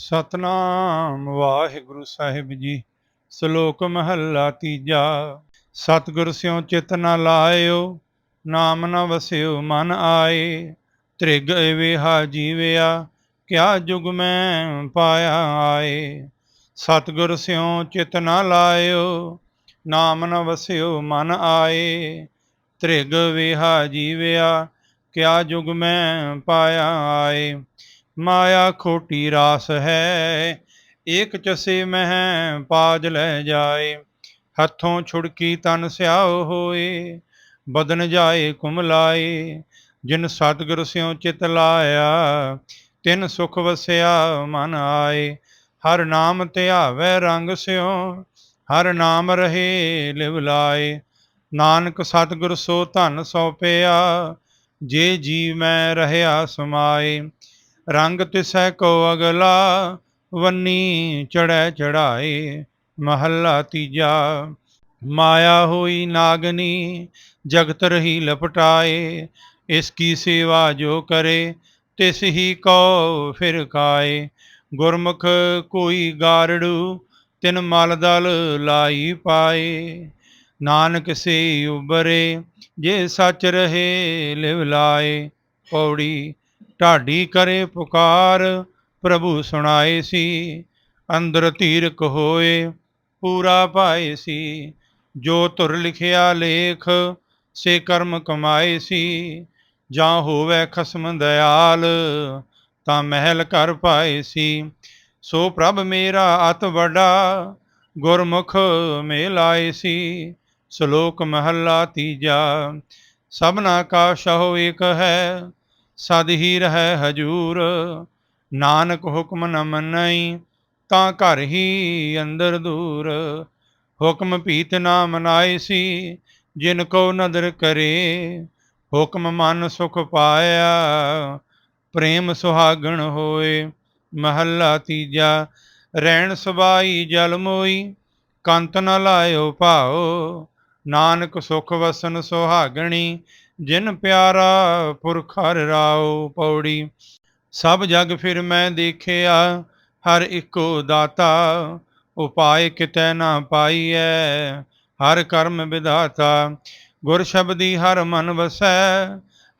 ਸਤਨਾਮ ਵਾਹਿਗੁਰੂ ਸਾਹਿਬ ਜੀ, ਸ਼ਲੋਕ ਮਹੱਲਾ ਤੀਜਾ। ਸਤਿਗੁਰ ਸਿਉ ਚਿਤ ਨ ਲਾਇਓ, ਨਾਮ ਨ ਵਸਿਓ ਮਨ ਆਏ। ਤ੍ਰਿਗ ਵੇਹਾ ਜੀਵਿਆ, ਕਿਆ ਜੁਗ ਮੈਂ ਪਾਇਆ ਆਏ। ਸਤਿਗੁਰ ਸਿਉ ਚਿਤ ਨ ਲਾਇਓ, ਨਾਮ ਨ ਵਸਿਓ ਮਨ ਆਏ। ਤ੍ਰਿਗ ਵੇਹਾ ਜੀਵਿਆ, ਕਿਆ ਜੁਗ ਮੈਂ ਪਾਇਆ ਆਏ। ਮਾਇਆ ਖੋਟੀ ਰਾਸ ਹੈ। ਏਕ ਚਸੇ ਮਹਿ ਪਾਜ ਲੈ ਜਾਏ। ਹੱਥੋਂ ਛੁੜਕੀ ਤਨ ਸਿਆਉ ਹੋਏ। ਬਦਨ ਜਾਏ ਕੁਮਲਾਏ ਜਿਨ ਸਤਿਗੁਰ ਸਿਉ ਚਿਤ ਲਾਇਆ, ਤਿਨ ਸੁਖ ਵਸਿਆ ਮਨ ਆਏ। ਹਰ ਨਾਮ ਧਿਆਵੈ ਰੰਗ ਸਿਉ, ਹਰ ਨਾਮ ਰਹੇ ਲਿਵ ਲਾਏ। ਨਾਨਕ ਸਤਿਗੁਰ ਸੋ ਧਨ ਸੋਪਿਆ ਜੇ ਜੀ ਮੈਂ ਰਹਿਆ ਸਮਾਏ। ਰੰਗ ਤਿਸੈ ਕੋ ਅਗਲਾ, ਵੰਨੀ ਚੜੈ ਚੜਾਏ ਮਹੱਲਾ ਤੀਜਾ। ਮਾਇਆ ਹੋਈ ਨਾਗਨੀ, ਜਗਤ ਰਹੀ ਲਪਟਾਏ, ਇਸ ਕੀ ਸੇਵਾ ਜੋ ਕਰੇ, ਤਿਸ ਹੀ ਕੋ ਫਿਰ ਕਾਏ। ਗੁਰਮੁਖ ਕੋਈ ਗਾਰੜੂ, ਤਿਨ ਮਲ ਦਲ ਲਾਈ ਪਾਏ। ਨਾਨਕ ਸੇ ਉਬਰੇ, ਜੇ ਸੱਚ ਰਹੇ ਲਿਵ ਲਾਏ। ਪੌੜੀ ਢਾਡੀ ਕਰੇ ਪੁਕਾਰ, ਪ੍ਰਭੂ ਸੁਣਾਏ ਸੀ, ਅੰਦਰ ਧੀਰਕ ਹੋਏ, ਪੂਰਾ ਪਾਏ ਸੀ। ਜੋ ਤੁਰ ਲਿਖਿਆ ਲੇਖ, ਸੇ ਕਰਮ ਕਮਾਏ ਸੀ। ਜਾਂ ਹੋਵੇ ਖਸਮ ਦਿਆਲ ਤਾਂ ਮਹਿਲ ਕਰ ਪਾਏ ਸੀ। ਸੋ ਪ੍ਰਭ ਮੇਰਾ ਅਤ ਵੱਡਾ, ਗੁਰਮੁਖ ਮੇਲਾਏ ਸੀ। ਸ਼ਲੋਕ ਮਹੱਲਾ ਤੀਜਾ, ਸਭਨਾ ਕਾ ਸ਼ਹੁ ਏਕ ਹੈ ਸਦ ਹੀ ਰਹਿ ਹਜੂਰ, ਨਾਨਕ ਹੁਕਮ ਨ ਮੰਨਈ ਤਾਂ ਘਰ ਹੀ ਅੰਦਰ ਦੂਰ। ਹੁਕਮ ਭੀਤ ਨਾ ਮਨਾਏ ਸੀ, ਜਿਨ ਕੋ ਨਦਰ ਕਰੇ, ਹੁਕਮ ਮਨ ਸੁਖ ਪਾਇਆ, ਪ੍ਰੇਮ ਸੁਹਾਗਣ ਹੋਏ, ਮਹੱਲਾ ਤੀਜਾ ਰਹਿਣ ਸੁਭਾਈ ਜਲ ਮੋਈ, ਕੰਤ ਨ ਲਾਇਓ ਭਾਓ, ਨਾਨਕ ਸੁਖ ਵਸਨ ਸੁਹਾਗਣੀ ਜਿਨ ਪਿਆਰਾ ਪੁਰਖ ਹਰ ਰਾਉ ਪੌੜੀ, ਸਭ ਜਗ ਫਿਰ ਮੈਂ ਦੇਖਿਆ, ਹਰ ਇੱਕੋ ਦਾਤਾ ਉਪਾਏ ਕਿਤੈ ਨਾ ਪਾਈਐ, ਹਰ ਕਰਮ ਵਿਧਾਤਾ, ਗੁਰ ਸ਼ਬਦੀ ਹਰ ਮਨ ਵਸੈ,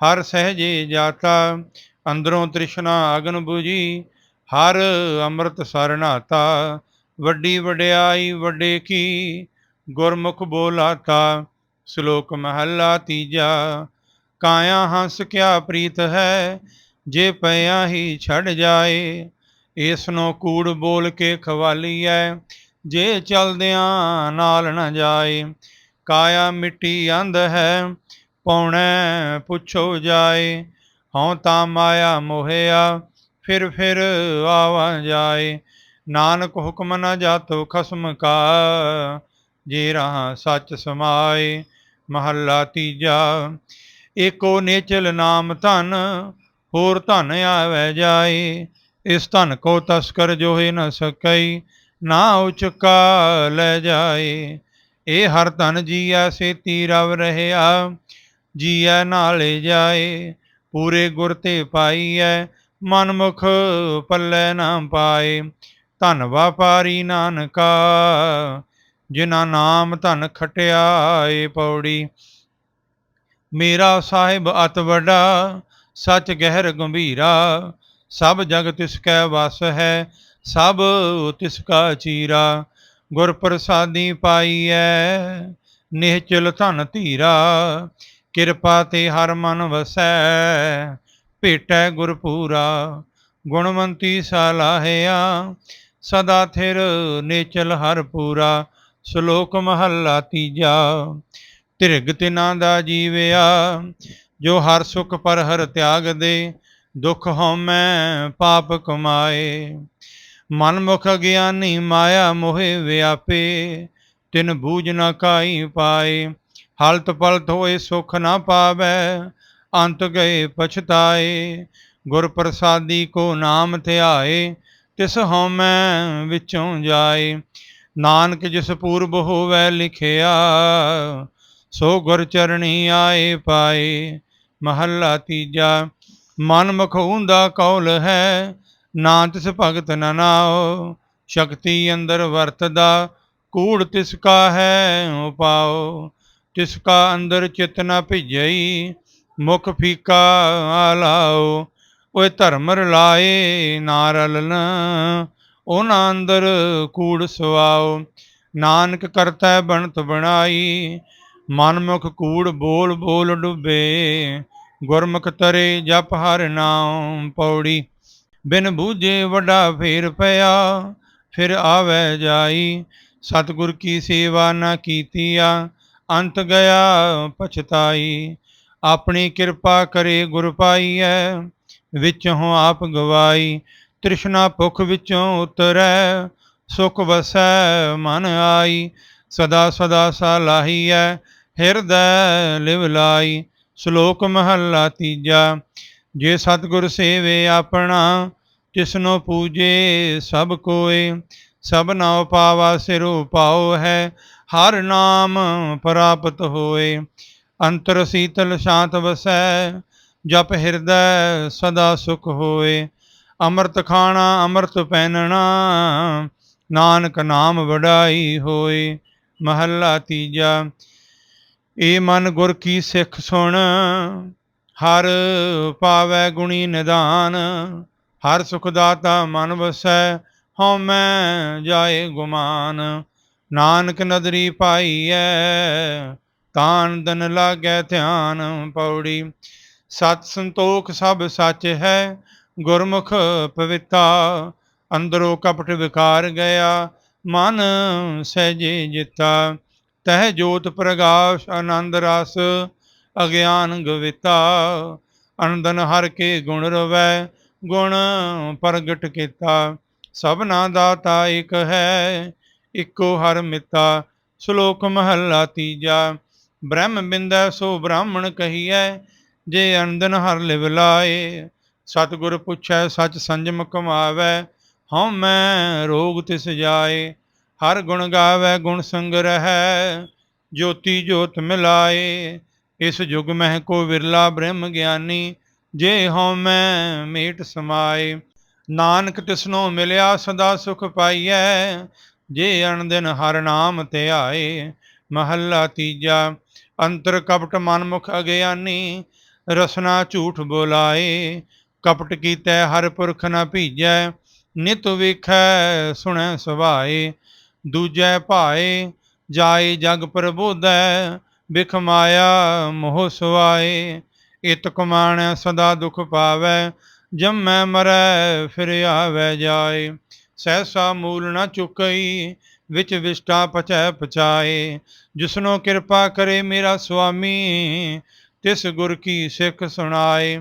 ਹਰ ਸਹਜੇ ਜਾਤਾ, ਅੰਦਰੋਂ ਤ੍ਰਿਸ਼ਨਾ ਅਗਨ 부ਜੀ ਹਰ ਅੰਮ੍ਰਿਤ ਸਰਨਾਤਾ ਵੱਡੀ ਵਡਿਆਈ ਵੱਡੇ ਕੀ, ਗੁਰਮੁਖ ਬੋਲਾਤਾ ਸ਼ਲੋਕ ਮਹੱਲਾ ਤੀਜਾ, ਕਾਇਆ ਹੰਸ ਕਿਆ ਪ੍ਰੀਤ ਹੈ, ਜੇ ਪਿਆ ਹੀ ਛੱਡ ਜਾਏ ਇਸ ਨੂੰ ਕੂੜ ਬੋਲ ਕੇ ਖਵਾਲੀਐ, ਜੇ ਚਲਦਿਆਂ ਨਾਲ ਨਾ ਜਾਏ, ਕਾਇਆ ਮਿੱਟੀ ਅੰਧ ਹੈ, ਪੌਣੈ ਪੁੱਛੋ ਜਾਏ, ਹਉ ਤਾਂ ਮਾਇਆ ਮੋਹਿਆ, ਫਿਰ ਫਿਰ ਆਵਾ ਜਾਏ, ਨਾਨਕ ਹੁਕਮ ਨ ਜਾਤੋ ਖਸਮ ਕਾ, ਜੇ ਰਹਾ ਸੱਚ ਸਮਾਏ ਮਹੱਲਾ ਤੀਜਾ, ਏਕੋ ਨੇਚਲ ਨਾਮ ਧਨ, ਹੋਰ ਧਨ ਆਵੈ ਜਾਏ, ਇਸ ਧਨ ਕੋ ਤਸਕਰ ਜੋਹਿ ਨ ਸਕਈ, ਨਾ ਉਚਕਾ ਲੈ ਜਾਏ। ਇਹ ਹਰ ਧਨ ਜੀਆ ਸੇਤੀ ਰਵ ਰਹਿਆ, ਜੀਐ ਨਾਲੇ ਜਾਏ। ਪੂਰੇ ਗੁਰ ਤੇ ਪਾਈਐ ਮਨ ਮੁਖ ਪੱਲੇ ਨਾ ਪਾਏ। ਧਨ ਵਾਪਾਰੀ ਨਾਨਕਾ ਜਿਨਾ ਨਾਮ ਧਨ ਖਟਿਆਏ ਪੌੜੀ। ਮੇਰਾ ਸਾਹਿਬ ਅਤ ਵੱਡਾ, ਸੱਚ ਗਹਿਰ ਗੰਭੀਰਾ। ਸਭ ਜਗ ਤਿਸ ਕੈ ਵਸ ਹੈ, ਸਭ ਤਿਸ ਕਾ ਚੀਰਾ। ਗੁਰ ਪ੍ਰਸਾਦੀ ਪਾਈਐ, ਨਿਹਚਲ ਧਨ ਧੀਰਾ। ਕਿਰਪਾ ਤੇ ਹਰ ਮਨ ਵਸੈ, ਭੇਟੈ ਗੁਰ ਪੂਰਾ। ਗੁਣਵੰਤੀ ਸਲਾਹਿਆ, ਸਦਾ ਥਿਰ ਨੇਚਲ ਹਰ ਪੂਰਾ। ਸ਼ਲੋਕ ਮਹੱਲਾ ਤੀਜਾ, ਧਿਰਗ ਤਿਨਾਂ ਦਾ ਜੀਵਿਆ, ਜੋ ਹਰ ਸੁਖ ਪਰ ਹਰ ਤਿਆਗ ਦੇ ਦੁਖ ਹਉਮੈ ਪਾਪ ਕਮਾਏ। ਮਨ ਮੁਖ ਗਿਆਨੀ ਮਾਇਆ ਮੋਹਿ ਵਿਆਪੇ, ਤਿਨ ਬੂਝ ਨਾ ਕਾਈ ਪਾਏ। ਹਲਤ ਪਲਤ ਹੋਏ ਸੁਖ ਨਾ ਪਾਵੈ, ਅੰਤ ਗਏ ਪਛਤਾਏ। ਗੁਰ ਪ੍ਰਸਾਦੀ ਕੋ ਨਾਮ ਧਿਆਏ, ਤਿਸ ਹਉਮੈ ਵਿੱਚੋਂ ਜਾਏ। ਨਾਨਕ ਜਿਸ ਪੂਰਬ ਹੋਵੇ ਲਿਖਿਆ, ਸੋ ਗੁਰ ਚਰਣੀ ਆਏ ਪਾਏ, ਮਹੱਲਾ ਤੀਜਾ, ਮਨ ਮਖੂਨ ਦਾ ਕੌਲ ਹੈ ਨਾ ਤਿਸ ਭਗਤ ਨ ਨਾਓ ਸ਼ਕਤੀ ਅੰਦਰ ਵਰਤਦਾ, ਕੂੜ ਤਿਸ ਕਾ ਹੈ ਉਪਾਓ ਤਿਸ ਕਾ ਅੰਦਰ ਚਿਤ ਨ ਭਿਜਈ, ਮੁਖ ਫੀਕਾ ਆਲਾਓ ਓਏ ਧਰਮ ਰਲਾਏ ਨਾ ਰਲਨ ਉਹਨਾਂ ਅੰਦਰ ਕੂੜ ਸਵਾਓ ਨਾਨਕ ਕਰਤਾ ਬਣਤ ਬਣਾਈ, ਮਨਮੁਖ ਕੂੜ ਬੋਲ ਬੋਲ ਡੁੱਬੇ, ਗੁਰਮੁਖ ਤਰੇ ਜਪ ਹਰ ਨਾਮ ਪੌੜੀ। ਬਿਨ ਬੂਝੇ ਵਡਾ ਫੇਰ ਪਿਆ, ਫਿਰ ਆਵੇ ਜਾਈ, ਸਤਿਗੁਰ ਕੀ ਸੇਵਾ ਨਾ ਕੀਤੀ ਆ ਅੰਤ ਗਿਆ ਪਛਤਾਈ। ਆਪਣੀ ਕਿਰਪਾ ਕਰੇ ਗੁਰ ਪਾਈਐ, ਵਿੱਚੋਂ ਆਪ ਗਵਾਈ ਤ੍ਰਿਸ਼ਨਾ ਭੁਖ ਵਿੱਚੋਂ ਉਤਰੈ, ਸੁਖ ਵਸੈ, ਮਨ ਆਈ, ਸਦਾ ਸਦਾ ਸਲਾਹੀਐ, ਹਿਰਦੈ ਲਿਵ ਲਾਈ, ਸ਼ਲੋਕ ਮਹੱਲਾ ਤੀਜਾ, ਜੇ ਸਤਿਗੁਰ ਸੇਵੇ ਆਪਣਾ ਤਿਸਨੋ ਪੂਜੇ ਸਭ ਕੋਏ, ਸਭ ਨਾਉ ਪਾਵਾ ਸਿਰੁ ਪਾਉ ਹੈ, ਹਰ ਨਾਮ ਪ੍ਰਾਪਤ ਹੋਏ, ਅੰਤਰ ਸੀਤਲ ਸ਼ਾਂਤ ਵਸੈ, ਜਪ ਹਿਰਦੈ ਸਦਾ ਸੁਖ ਹੋਏ ਅੰਮ੍ਰਿਤ ਖਾਣਾ, ਅੰਮ੍ਰਿਤ ਪਹਿਨਣਾ, ਨਾਨਕ ਨਾਮ ਵਡਾਈ ਹੋਏ, ਮਹੱਲਾ ਤੀਜਾ। ਏ ਮਨ ਗੁਰ ਕੀ ਸਿੱਖ ਸੁਣ, ਹਰ ਪਾਵੈ ਗੁਣੀ ਨਿਦਾਨ, ਹਰ ਸੁਖ ਦਾਤਾ ਮਨ ਵਸੈ, ਹਉ ਮੈਂ ਜਾਏ ਗੁਮਾਨ। ਨਾਨਕ ਨਦਰੀ ਪਾਈਐ, ਤਾਨ ਦਨ ਲਾਗੈ ਧਿਆਨ ਪੌੜੀ। ਸਤ ਸੰਤੋਖ ਸਭ ਸੱਚ ਹੈ ਗੁਰਮੁਖ ਪਵਿੱਤਾ, ਅੰਦਰੋਂ ਕਪਟ ਵਿਕਾਰ ਗਿਆ, ਮਨ ਸਹਿਜੇ ਜਿਤਾ। ਤਹ ਜੋਤ ਪ੍ਰਗਾਸ਼, ਆਨੰਦ ਰਸ, ਅਗਿਆਨ ਗਵਿਤਾ। ਅਨੰਦਨ ਹਰ ਕੇ ਗੁਣ ਰਵੈ, ਗੁਣ ਪ੍ਰਗਟ ਕੀਤਾ। ਸਭਨਾ ਦਾਤਾ ਇੱਕ ਹੈ, ਇਕੋ ਹਰ ਮਿਤਾ। ਸ਼ਲੋਕ ਮਹੱਲਾ ਤੀਜਾ, ਬ੍ਰਹਮ ਬਿੰਦੈ ਸੋ ਬ੍ਰਾਹਮਣ ਕਹੀਐ, ਜੇ ਅਨੰਦਨ ਹਰ ਲਿਵ ਲਾਏ ਸਤਿਗੁਰ ਪੁੱਛੈ, ਸਚ ਸੰਜਮ ਕਮਾਵੈ, ਹਉ ਮੈਂ ਰੋਗ ਤਿਸ ਜਾਏ। ਹਰ ਗੁਣ ਗਾਵੇ, ਗੁਣ ਸੰਗ ਰਹੈ, ਜੋਤੀ ਜੋਤ ਮਿਲਾਏ। ਇਸ ਯੁਗ ਮਹਿ ਕੋ ਵਿਰਲਾ ਬ੍ਰਹਮ ਗਿਆਨੀ, ਜੇ ਹਉ ਮੈਂ ਮੇਟ ਸਮਾਏ। ਨਾਨਕ ਤਿਸਨੋ ਮਿਲਿਆ, ਸਦਾ ਸੁਖ ਪਾਈਐ। ਜੇ ਅਣਦਿਨ ਹਰ ਨਾਮ ਧਿਆਏ ਮਹੱਲਾ ਤੀਜਾ। ਅੰਤਰ ਕਪਟ ਮਨਮੁਖ ਅਗਿਆਨੀ, ਰਸਨਾ ਝੂਠ ਬੋਲਾਏ। ਕਪਟ ਕੀਤੈ, ਹਰ ਪੁਰਖ ਨਾ ਭੀਜੈ, ਨਿਤ ਵੇਖੈ, ਸੁਣੈ ਸੁਭਾਏ, ਦੂਜੈ ਭਾਏ, ਜਾਏ ਜਗ ਪ੍ਰਬੋਧੈ, ਬਿਖ ਮਾਇਆ ਮੋਹ ਸੁਆਏ, ਇਤ ਕਮਾਣੈ, ਸਦਾ ਦੁਖ ਪਾਵੈ, ਜੰਮੈ ਮਰੈ, ਫਿਰ ਆਵੈ ਜਾਏ, ਸਹਿਸਾ ਮੂਲ ਨਾ ਚੁਕਈ, ਵਿੱਚ ਵਿਸ਼ਟਾ ਪਚੈ ਪਚਾਏ ਜਿਸਨੋ ਕਿਰਪਾ ਕਰੇ ਮੇਰਾ ਸੁਆਮੀ, ਤਿਸ ਗੁਰ ਕੀ ਸਿੱਖ ਸੁਣਾਏ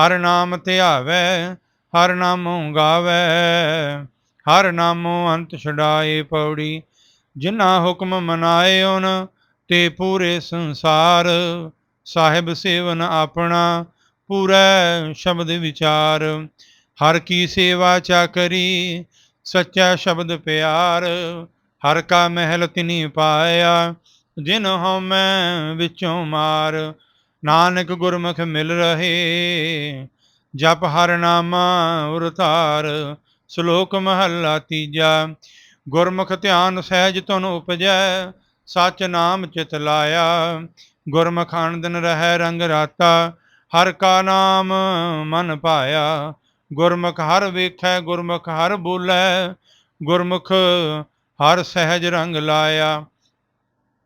ਹਰ ਨਾਮ ਧਿਆਵੈ ਹਰ ਨਾਮੋਂ ਗਾਵੈ, ਹਰ ਨਾਮੁ ਅੰਤ ਛਡਾਏ ਪੌੜੀ। ਜਿਨ੍ਹਾਂ ਹੁਕਮ ਮਨਾਏ ਓਨ ਤੇ ਪੂਰੇ ਸੰਸਾਰ। ਸਾਹਿਬ ਸੇਵਨ ਆਪਣਾ, ਪੂਰਾ ਸ਼ਬਦ ਵਿਚਾਰ। ਹਰ ਕੀ ਸੇਵਾ ਚਾਕਰੀ ਸੱਚਾ ਸ਼ਬਦ ਪਿਆਰ। ਹਰ ਕਾ ਮਹਿਲ ਤਿਨੀ ਪਾਇਆ, ਜਿਨ ਹਉਮੈ ਵਿੱਚੋਂ ਮਾਰ। ਨਾਨਕ ਗੁਰਮੁਖ ਮਿਲ ਰਹੇ, ਜਪ ਹਰ ਨਾਮਾ ਉਰਤਾਰ, ਸ਼ਲੋਕ ਮਹੱਲਾ ਤੀਜਾ, ਗੁਰਮੁਖ ਧਿਆਨ ਸਹਿਜ ਤੁਨ ਉਪਜੈ, ਸਚ ਨਾਮ ਚਿਤ ਲਾਇਆ, ਗੁਰਮੁਖ ਆਨੰਦਨ ਰਹਿ ਰੰਗ ਰਾਤਾ, ਹਰ ਕਾ ਨਾਮ ਮਨ ਪਾਇਆ, ਗੁਰਮੁਖ ਹਰ ਵੇਖੈ, ਗੁਰਮੁਖ ਹਰ ਬੋਲੇ, ਗੁਰਮੁਖ ਹਰ ਸਹਿਜ ਰੰਗ ਲਾਇਆ।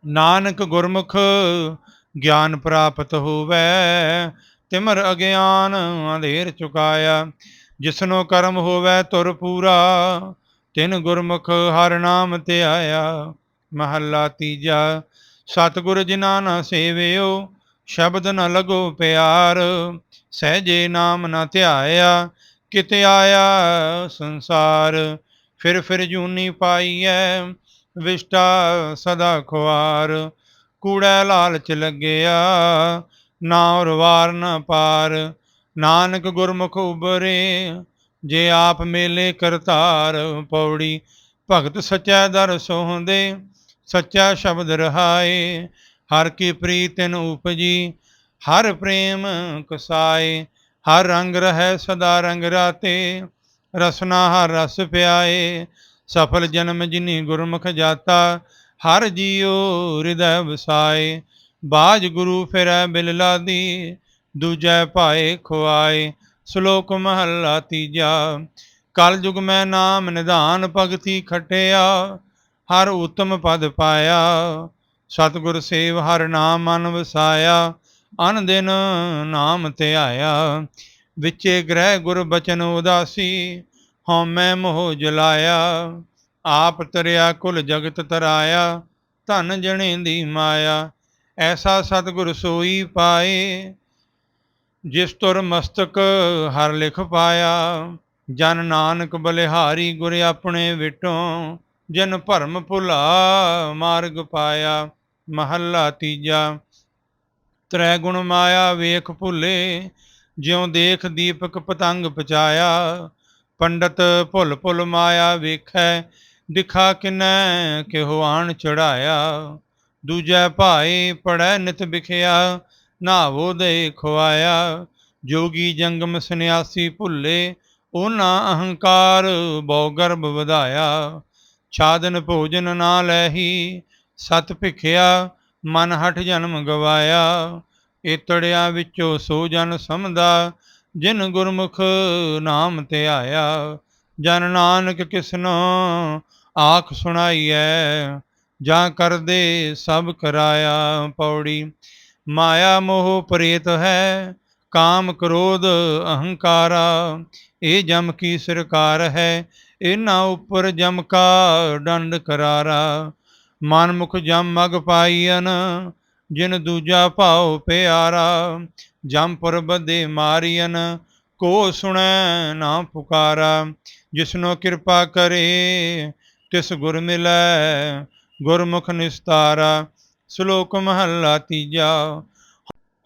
ਨਾਨਕ ਗੁਰਮੁਖ ਗਿਆਨ ਪ੍ਰਾਪਤ ਹੋਵੇ, ਤਿਮਰ ਅਗਿਆਨ ਅੰਧੇਰ ਚੁਕਾਇਆ। ਜਿਸਨੋ ਕਰਮ ਹੋਵੇ ਤੁਰ ਪੂਰਾ, ਤਿਨ ਗੁਰਮੁਖ ਹਰ ਨਾਮ ਧਿਆਇਆ ਮਹੱਲਾ ਤੀਜਾ, ਸਤਿਗੁਰ ਜਿਨਾ ਨਾ ਸੇਵਿਓ, ਸ਼ਬਦ ਨ ਲਗੋ ਪਿਆਰ। ਸਹਜੇ ਨਾਮ ਨ ਧਿਆਇਆ, ਕਿਤੇ ਆਇਆ ਸੰਸਾਰ। ਫਿਰ ਫਿਰ ਜੂਨੀ ਪਾਈਐ, ਵਿਸ਼ਟਾ ਸਦਾ ਖੁਆਰ। ਕੂੜਾ ਲਾਲਚ ਲੱਗਿਆ, ਨਾ ਰਵਾਰ ਨਾ ਪਾਰ। ਨਾਨਕ ਗੁਰਮੁਖ ਉਬਰੇ ਜੇ ਆਪ ਮੇਲੇ ਕਰਤਾਰ ਪੌੜੀ। ਭਗਤ ਸੱਚਾ ਦਰ ਸੋਹੰਦੇ ਸੱਚਾ ਸ਼ਬਦ ਰਹਾਏ। ਹਰ ਕੀ ਪ੍ਰੀਤਨ ਉਪਜੀ, ਹਰ ਪ੍ਰੇਮ ਕਸਾਏ। ਹਰ ਰੰਗ ਰਹਿ ਸਦਾ ਰੰਗ ਰਾਤੇ, ਰਸਨਾ ਹਰ ਰਸ ਪਿਆਏ। ਸਫਲ ਜਨਮ ਜਿਨੀ ਗੁਰਮੁਖ ਜਾਤਾ ਹਰ ਜੀਉ ਹਿਰਦੈ ਵਸਾਏ ਬਾਜ ਗੁਰੂ ਫਿਰੈ ਬਿਲ ਲਾਦੀ ਦੂਜੈ ਭਾਏ ਖੁਆਏ, ਸ਼ਲੋਕ ਮਹੱਲਾ ਤੀਜਾ, ਕਲ ਯੁਗ ਮੈਂ ਨਾਮ ਨਿਧਾਨ ਭਗਤੀ ਖਟਿਆ, ਹਰ ਉਤਮ ਪਦ ਪਾਇਆ, ਸਤਿਗੁਰ ਸੇਵ ਹਰ ਨਾਮ ਮਨ ਵਸਾਇਆ, ਅਨ ਦਿਨ ਨਾਮ ਤੇ ਆਇਆ ਵਿਚੇ ਗ੍ਰਹਿ ਗੁਰ ਬਚਨ ਉਦਾਸੀ, ਹਉਮੈ ਮੋਹ ਜਲਾਇਆ ਆਪ ਤਰਿਆ, ਕੁਲ ਜਗਤ ਤਰਾਇਆ, ਧਨ ਜਣੇ ਦੀ ਮਾਇਆ। ਐਸਾ ਸਤਿਗੁਰ ਸੋਈ ਪਾਏ, ਜਿਸ ਤੁਰ ਮਸਤਕ ਹਰ ਲਿਖ ਪਾਇਆ। ਜਨ ਨਾਨਕ ਬਲਿਹਾਰੀ ਗੁਰ ਆਪਣੇ ਵਿਟੋਂ, ਜਨ ਭਰਮ ਭੁਲਾ ਮਾਰਗ ਪਾਇਆ। ਮਹੱਲਾ ਤੀਜਾ, ਤ੍ਰੈ ਗੁਣ ਮਾਇਆ ਵੇਖ ਭੁੱਲੇ, ਜਿਉ ਦੇਖ ਦੀਪਕ ਪਤੰਗ ਪਚਾਇਆ। ਪੰਡਤ ਭੁੱਲ ਭੁੱਲ ਮਾਇਆ ਵੇਖੈ ਦਿਖਾ ਕਿਨੈ ਕਿਹੋ ਆਣ ਚੜਾਇਆ। ਦੂਜੈ ਭਾਈ ਪੜੈ ਨਿਤ ਵਿਖਿਆ, ਨਾਵੋ ਦੇ ਖਵਾਇਆ ਜੋਗੀ ਜੰਗਮ ਸੰਨਿਆਸੀ ਭੁੱਲੇ, ਉਹਨਾਂ ਅਹੰਕਾਰ ਬਹੁ ਗਰਭ ਵਧਾਇਆ। ਛਾਦਨ ਭੋਜਨ ਨਾ ਲੈਹੀ, ਸਤ ਭਿਖਿਆ, ਮਨ ਹਟ ਜਨਮ ਗਵਾਇਆ। ਏਤੜਿਆਂ ਵਿੱਚੋਂ ਸੋ ਜਨ ਸਮਦਾ, ਜਿਨ ਗੁਰਮੁਖ ਨਾਮ ਤੇ ਆਇਆ ਜਨ ਨਾਨਕ ਕਿਸਨੋ ਆਖ ਸੁਣਾਈਐ, ਜਾਂ ਕਰਦੇ ਸਭ ਕਰਾਇਆ ਪੌੜੀ। ਮਾਇਆ ਮੋਹ ਪ੍ਰੇਤ ਹੈ, ਕਾਮ ਕ੍ਰੋਧ ਅਹੰਕਾਰਾ ਇਹ ਜਮ ਕੀ ਸਰਕਾਰ ਹੈ ਇਹਨਾਂ ਉੱਪਰ ਜਮ ਕਾ ਡੰਡ ਕਰਾਰਾ। ਮਨ ਮੁਖ ਜਮ ਮਗ ਪਾਈਨ ਜਿਨ ਦੂਜਾ ਭਾਉ ਪਿਆਰਾ। ਜਮ ਪੁਰਬ ਦੇ ਮਾਰੀਨ ਕੋ ਸੁਣੈ ਨਾ ਪੁਕਾਰਾ। ਜਿਸਨੋ ਕਿਰਪਾ ਕਰੇ, ਤਿਸ ਗੁਰ ਮਿਲੈ, ਗੁਰਮੁਖ ਨਿਸਤਾਰਾ, ਸ਼ਲੋਕ ਮਹੱਲਾ ਤੀਜਾ।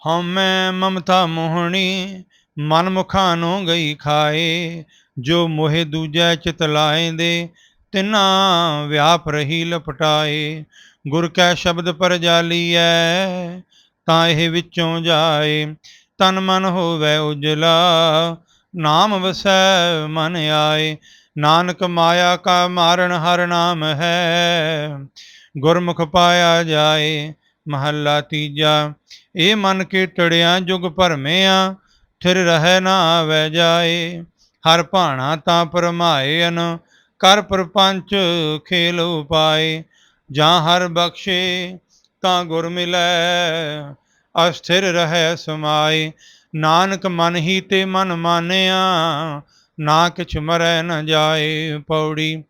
ਹਉਮੈ ਮਮਤਾ ਮੋਹਣੀ ਮਨ ਮੁਖਾਂ ਨੂੰ ਗਈ ਖਾਏ, ਜੋ ਮੋਹਿ ਦੂਜੈ ਚਿਤ ਲਾਏਂਦੇ, ਤਿਨਾ ਵਿਆਪ ਰਹੀ ਲਪਟਾਏ। ਗੁਰ ਕੈ ਸ਼ਬਦ ਪਰ ਜਾਲੀਐ ਤਾਂ ਇਹ ਵਿੱਚੋਂ ਜਾਏ, ਤਨ ਮਨ ਹੋਵੇ ਉਜਲਾ। ਨਾਮ ਵਸੈ ਮਨ ਆਏ, ਨਾਨਕ ਮਾਇਆ ਕਾ ਮਾਰਨ ਹਰ ਨਾਮ ਹੈ। ਗੁਰਮੁਖ ਪਾਇਆ ਜਾਏ, ਮਹੱਲਾ ਤੀਜਾ ਇਹ ਮਨ ਕੇ ਟੜਿਆਂ ਜੁਗ ਭਰਮਿਆ, ਥਿਰ ਰਹਿ ਨਾ ਆਵੈ ਜਾਏ। ਹਰ ਭਾਣਾ ਤਾਂ ਪਰਮਾਏਨ ਕਰ ਪਰਪੰਚ ਖੇਲ ਉਪਾਏ। ਜਾਂ ਹਰ ਬਖਸ਼ੇ ਤਾਂ ਗੁਰ ਮਿਲੈ, ਅਸਥਿਰ ਰਹਿ ਸਮਾਏ। ਨਾਨਕ ਮਨ ਹੀ ਤੇ ਮਨ ਮਾਨਿਆ, ਨਾ ਕਿਛ ਮਰੈ ਨ ਜਾਏ ਪੌੜੀ।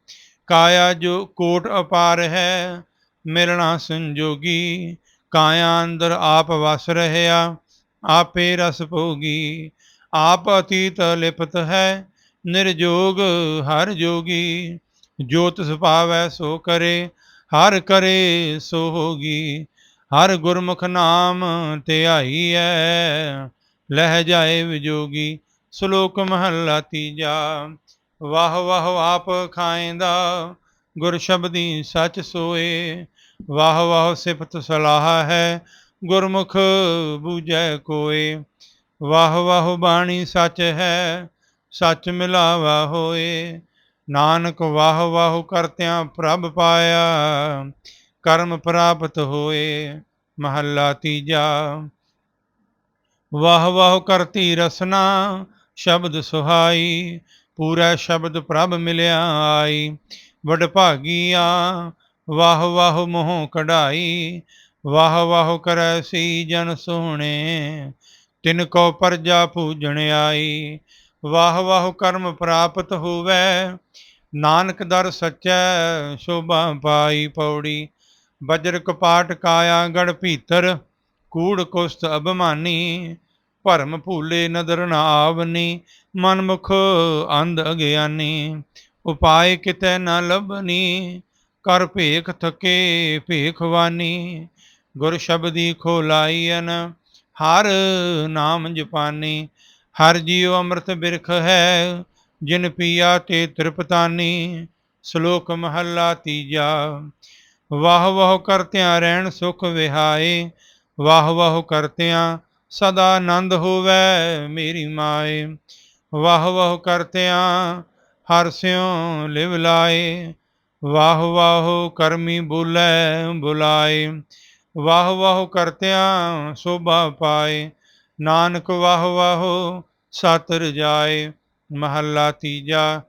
ਕਾਇਆ ਜੋ ਕੋਟ ਅਪਾਰ ਹੈ, ਮਿਲਣਾ ਸੰਜੋਗੀ। ਕਾਇਆ ਅੰਦਰ ਆਪ ਵਸ ਰਹਿਆ, ਆਪੇ ਰਸ ਭੋਗੀ। ਆਪ ਅਤੀਤ ਲਿਪਤ ਹੈ, ਨਿਰਜੋਗ ਹਰ ਜੋਗੀ। ਜੋ ਤਿਸ ਭਾਵੈ ਸੋ ਕਰੇ, ਹਰ ਕਰੇ ਸੋ ਹੋਗੀ। ਹਰ ਗੁਰਮੁਖ ਨਾਮ ਧਿਆਈਐ ਲਹਿ ਜਾਏ ਵਿਜੋਗੀ, ਸ਼ਲੋਕ ਮਹੱਲਾ ਤੀਜਾ। ਵਾਹ ਵਾਹ, ਆਪ ਖਾਇਂਦਾ ਗੁਰ ਸ਼ਬਦੀ ਸੱਚ ਸੋਏ। ਵਾਹ ਵਾਹ, ਸਿਫਤ ਸਲਾਹ ਹੈ, ਗੁਰਮੁਖ ਬੂਝੈ ਕੋਏ। ਵਾਹ ਵਾਹ, ਬਾਣੀ ਸੱਚ ਹੈ, ਸੱਚ ਮਿਲਾਵਾ ਹੋਏ। ਨਾਨਕ, ਵਾਹ ਵਾਹ, ਕਰਤਿਆਂ ਪ੍ਰਭ ਪਾਇਆ, ਕਰਮ ਪ੍ਰਾਪਤ ਹੋਏ। ਮਹੱਲਾ ਤੀਜਾ। ਵਾਹ ਵਾਹ ਕਰਤੀ ਰਸਨਾ, ਸ਼ਬਦ ਸੁਹਾਈ, ਪੂਰਾ ਸ਼ਬਦ ਪ੍ਰਭ ਮਿਲਿਆ ਆਈ। ਵਡ ਭਾਗੀਆ, ਵਾਹ ਵਾਹ ਮੋਹ ਕਢਾਈ, ਵਾਹ ਵਾਹ ਕਰੈ ਸੀ ਜਨ ਸੋਹਣੇ, ਤਿਨ ਕੋ ਪਰਜਾ ਪੂਜਣ ਆਈ। ਵਾਹ ਵਾਹ ਕਰਮ ਪ੍ਰਾਪਤ ਹੋਵੇ, ਨਾਨਕ ਦਰ ਸਚੈ, ਸ਼ੋਭਾ ਪਾਈ ਪੌੜੀ। ਬਜਰ ਕਪਾਟ ਕਾਇਆ ਗੜ ਭੀਤਰ ਕੂੜ ਕੁਸਤ ਅਭਮਾਨੀ, ਭਰਮ ਭੂਲੇ ਨਦਰ ਨਾ ਆਵਨੀ ਮਨ ਮੁਖ ਅੰਧ ਅਗਿਆਨੀ, ਉਪਾਏ ਕਿਤੇ ਨਾ ਲਬਨੀ ਕਰ ਭੇਖ ਥਕੇ ਭੇਖਵਾਨੀ ਗੁਰ ਸ਼ਬਦੀ ਖੋਲਾਈਨ ਹਰ ਨਾਮ ਜਪਾਨੀ, ਹਰ ਜੀਉ ਅੰਮ੍ਰਿਤ ਬਿਰਖ ਹੈ, ਜਿਨ ਪੀਆ ਤੇ ਤ੍ਰਿਪਤਾਨੀ, ਸ਼ਲੋਕ ਮਹੱਲਾ ਤੀਜਾ, ਵਾਹ ਵਾਹ ਕਰਤਿਆਂ ਰਹਿਣ ਸੁਖ ਵਿਹਾਏ ਵਾਹ ਵਾਹ ਕਰਤਿਆਂ ਸਦਾ ਆਨੰਦ ਹੋਵੇ ਮੇਰੀ ਮਾਏ। ਵਾਹ ਵਾਹ ਕਰਤਿਆਂ ਹਰ ਸਿਉ ਲਿਵ ਲਾਏ। ਵਾਹ ਵਾਹ ਕਰਮੀ ਬੁਲੇ ਬੁਲਾਏ। ਵਾਹ ਵਾਹ ਕਰਤਿਆਂ ਸੋਭਾ ਪਾਏ। ਨਾਨਕ ਵਾਹ ਵਾਹ ਸਤ ਜਾਏ। ਮਹੱਲਾ ਤੀਜਾ,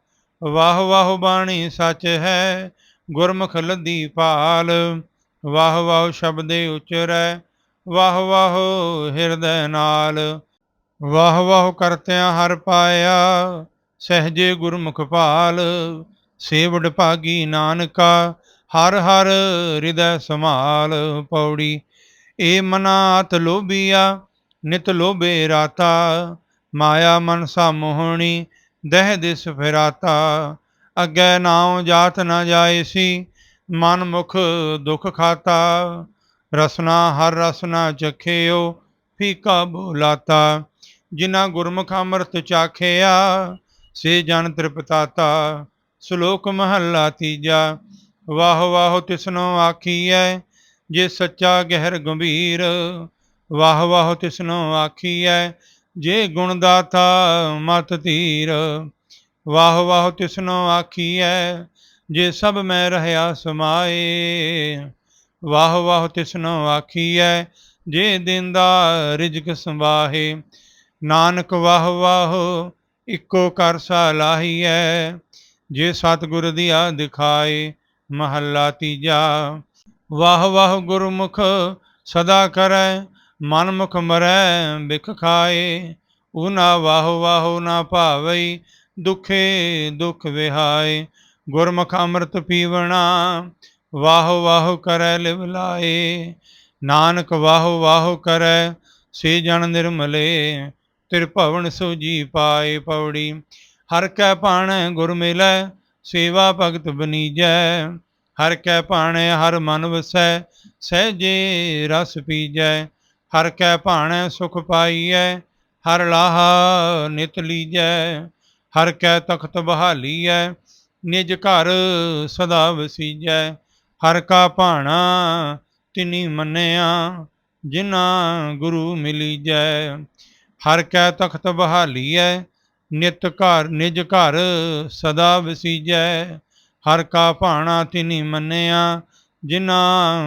ਵਾਹ ਵਾਹ ਬਾਣੀ ਸੱਚ ਹੈ ਗੁਰਮੁਖ ਲੱਦੀ ਭਾਲ। ਵਾਹ ਵਾਹ ਸ਼ਬਦੇ ਉਚਰੈ ਵਾਹ ਵਾਹ ਹਿਰਦੈ ਨਾਲ। ਵਾਹ ਵਾਹ ਕਰਤਿਆਂ ਹਰ ਪਾਇਆ, ਸਹਜੇ ਗੁਰਮੁਖ ਭਾਲ। ਸੇਵਡ ਭਾਗੀ ਨਾਨਕਾ, ਹਰ ਹਰ ਹਿਰਦੈ ਸਮਾਲ ਪੌੜੀ, ਏ ਮਨਾਤ ਲੋਭੀਆ, ਨਿਤ ਲੋਭੇ ਰਾਤਾ। ਮਾਇਆ ਮਨਸਾ ਮੋਹਣੀ ਦਹਿ ਦਿਸ ਫਿਰਾਤਾ। ਅੱਗੇ ਨਾਉ ਜਾਤ ਨਾ ਜਾਏ ਸੀ, ਮਨ ਮੁਖ ਦੁਖ ਖਾਤਾ। ਰਸਨਾ ਹਰ ਰਸਨਾ ਚਖਿਓ, ਫੀਕਾ ਬੋਲਾਤਾ। ਜਿਨਾ ਗੁਰਮੁਖ ਅੰਮ੍ਰਿਤ ਚਾਖਿਆ, ਸੇ ਜਨ ਤ੍ਰਿਪਤਾਤਾ। ਸ਼ਲੋਕ ਮਹੱਲਾ ਤੀਜਾ, ਵਾਹ ਵਾਹ ਤਿਸਨੋ ਆਖੀਐ, ਜੇ ਸੱਚਾ ਗਹਿਰ ਗੰਭੀਰ। ਵਾਹ ਵਾਹ ਤਿਸਨੋ ਆਖੀਐ, ਜੇ ਗੁਣ ਦਾਤਾ ਮਤ ਧੀਰ। ਵਾਹ ਵਾਹ ਤਿਸਨੋ ਆਖੀਐ, ਜੇ ਸਭ ਮੈਂ ਰਹਿਆ ਸਮਾਏ। ਵਾਹ ਵਾਹ ਤਿਸਨੋ ਆਖੀਐ ਜੇ ਦਿੰਦਾ ਰਿਜਕ ਸੰਵਾਹੇ। ਨਾਨਕ ਵਾਹ ਵਾਹ ਇੱਕੋ ਕਰ ਸਲਾਹੀਐ ਜੇ ਸਤਿਗੁਰ ਦੀਆ ਦਿਖਾਏ ਮਹੱਲਾ ਤੀਜਾ। ਵਾਹ ਵਾਹ ਗੁਰਮੁਖ ਸਦਾ ਕਰੈ ਮਨ ਮੁਖ ਮਰੈ ਬਿਖ ਖਾਏ। ਉਨਾ ਵਾਹ ਵਾਹ ਨਾ ਭਾਵਈ ਦੁਖੇ ਦੁਖ ਵਿਹਾਏ। ਗੁਰਮੁਖ ਅੰਮ੍ਰਿਤ ਪੀਵਣਾ ਵਾਹੋ ਵਾਹੋ ਕਰੈ ਲਿਵ ਲਾਏ। ਨਾਨਕ ਵਾਹੋ ਵਾਹੋ ਕਰੈ ਸੇ ਜਨ ਨਿਰਮਲੇ। ਤਿਰ ਭਵਨ ਸੁਜੀ ਪਾਏ ਪੌੜੀ। ਹਰ ਕੈ ਭਾਣੈ ਗੁਰ ਮਿਲੈ, ਸੇਵਾ ਭਗਤ ਬਨੀਜੈ। ਹਰ ਕੈ ਭਾਣੈ ਹਰ ਮਨ ਵਸੈ, ਸਹਿਜੇ ਰਸ ਪੀਜੈ। ਹਰ ਕੈ ਭਾਣੈ ਸੁਖ ਪਾਈਐ, ਹਰ ਲਾਹਾ ਨਿਤ ਲੀਜੈ। ਹਰ ਕੈ ਤਖਤ ਬਹਾਲੀਐ, ਨਿਜ ਘਰ ਸਦਾ ਵਸੀਜੈ। ਹਰ ਕਾ ਭਾਣਾ ਤਿਨੀ ਮੰਨਿਆ, ਜਿਨਾ ਗੁਰੂ ਮਿਲੀ ਜੈ। ਹਰ ਕੈ ਤਖਤ ਬਹਾਲੀਐ, ਨਿਤ ਘਰ ਨਿਜ ਘਰ ਸਦਾ ਵਸੀਜੈ। ਹਰ ਕਾ ਭਾਣਾ ਤਿਨੀ ਮੰਨਿਆ, ਜਿਨਾ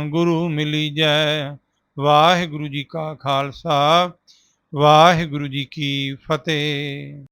ਗੁਰੂ ਮਿਲੀ ਜੈ। ਵਾਹਿਗੁਰੂ ਜੀ ਕਾ ਖਾਲਸਾ, ਵਾਹਿਗੁਰੂ ਜੀ ਕੀ ਫਤਿਹ।